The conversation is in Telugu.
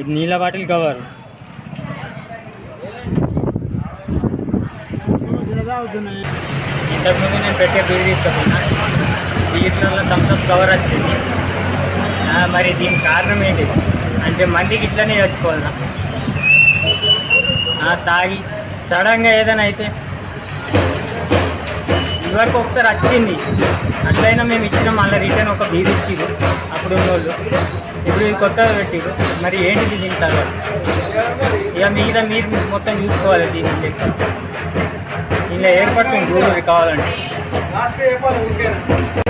ఇది నీళ్ళ బాటిల్ కవర్ ఇంతకుముందు నేను పెట్టే బీర్ తీసుకున్నా బీర్లలో థమ్స్అప్ కవర్ వచ్చింది. మరి దీనికి కారణం ఏంటి? అంటే మందికి ఇట్లనే చచ్చిపోవాలనా తాగి సడన్గా ఏదైనా అయితే ఇదివరకు ఒకసారి వచ్చింది. అట్లయినా మేము ఇచ్చినాం మళ్ళీ రిటర్న్ ఒక బీది ఇచ్చిరు అప్పుడు ఉన్నోళ్ళు. ఇప్పుడు ఇది కొత్తగా పెట్టిరు మరి ఏంటిది దీని తర్వాత ఇక మీద మీరు మొత్తం చూసుకోవాలి దీని లెక్క ఇలా ఏర్పడుతుంది దూరం కావాలంటే.